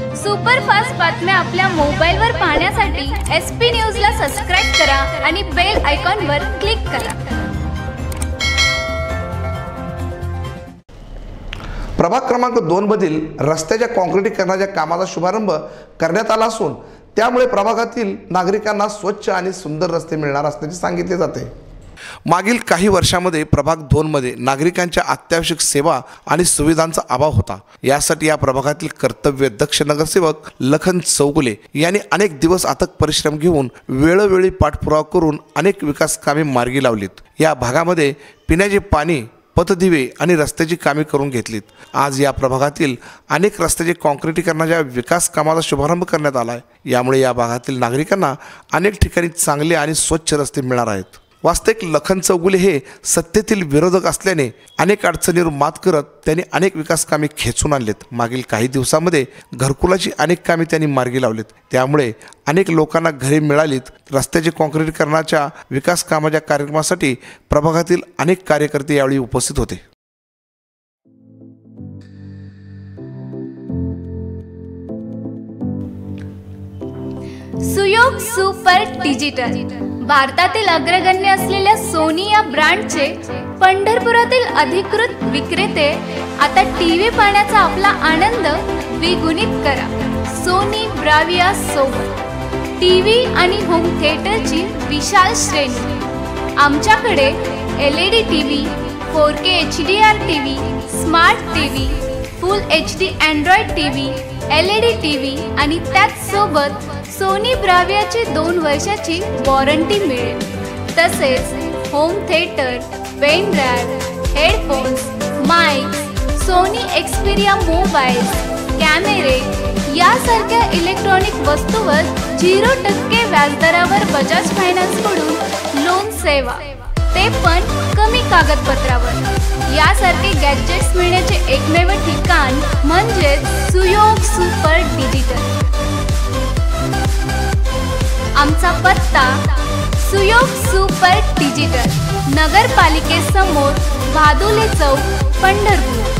Superfast बातम्या आपल्या मोबाईलवर पाहण्यासाठी एस पी न्यूजला सबस्क्राईब करा आणि बेल आयकॉनवर क्लिक करा. प्रभाग क्रमांक दोन मधील रस्त्याच्या कॉन्क्रिटीकरणाच्या कामाचा शुभारंभ करण्यात आला असून त्यामुळे प्रभागातील नागरिकांना स्वच्छ आणि सुंदर रस्ते मिळणार असल्याचे सांगितले जाते. मागील काही वर्षामध्ये प्रभाग दोनमध्ये नागरिकांच्या अत्यावश्यक सेवा आणि सुविधांचा अभाव होता. यासाठी या प्रभागातील कर्तव्य दक्ष नगरसेवक लखन चौगुले यांनी अनेक दिवस अथक परिश्रम घेऊन वेळोवेळी पाठपुरावा करून अनेक विकास कामे मार्गी लावलीत. या भागामध्ये पिण्याचे पाणी पथदिवे आणि रस्त्याची कामे करून घेतलीत. आज या प्रभागातील अनेक रस्त्याचे काँक्रिटीकरणाच्या विकास कामाचा शुभारंभ करण्यात आला आहे यामुळे या भागातील नागरिकांना अनेक ठिकाणी चांगले आणि स्वच्छ रस्ते मिळणार आहेत. वास्तविक लखन चौगुले हे सत्तेतील विरोधक असल्याने अनेक अडचणीवर मात करत त्यांनी अनेक विकास कामे खेचून आणलेत. मागील काही दिवसामध्ये घरकुलाची अनेक कामे त्यांनी मार्गी लावलीत. त्यामुळे अनेक लोकांना घरे मिळालीत. रस्त्याचे काँक्रीटकरणाच्या विकास कामाच्या कार्यक्रमासाठी प्रभागातील अनेक कार्यकर्ते यावेळी उपस्थित होते. Suyog super digital. भारतातील अग्रगण्य असलेल्या सोनी या ब्रँडचे पंढरपुरातील अधिकृत विक्रेते आता टी व्ही पाहण्याचा आपला आनंद द्विगुणित करा. सोनी ब्राविया सोबत. टीव्ही आणि होम थिएटरची विशाल श्रेणी. आमच्याकडे L E D T V four K H D R T V smart T V full H D Android T V L E D T V आणि त्याचसोबत सोनी ब्राव्याची दोन वर्षाची वॉरंटी मिळेल. तसेच home theatre pen drive headphones mic Sony Xperia mobile कॅमेरे यासारख्या electronic वस्तूवर झिरो टक्के व्याजदरावर बजाज फायनान्सकडून लोन सेवा. ते पण कमी कागदपत्रावर. यासारखे गॅजेट्स मिळण्याचे एकमेव ठिकाण म्हणजेच सुयोग सुपर डिजिटल आमचा पत्ता सुयोग सुपर डिजिटल नगरपालिकेसमोर भादुले चौक पंढरपूर.